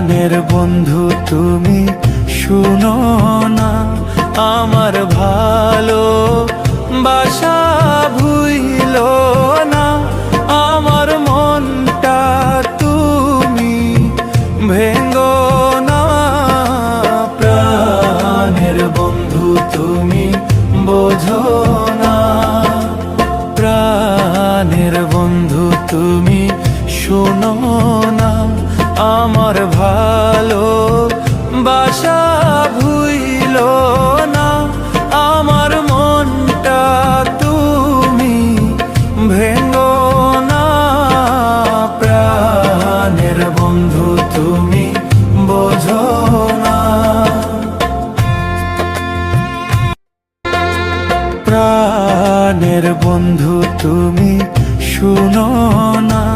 প্রাণের বন্ধু তুমি শুনো না। আমার ভালো বাসা ভুইল না। আমার মনটা তুমি ভেঙ্গো না। প্রাণের বন্ধু তুমি বোঝো না। প্রাণের বন্ধু তুমি শোনো না। আমার ভালো বাসা ভুইল না। আমার মনটা তুমি ভেঙ্গো না। প্রাণের বন্ধু তুমি বোঝো না। প্রাণের বন্ধু তুমি শুনো না।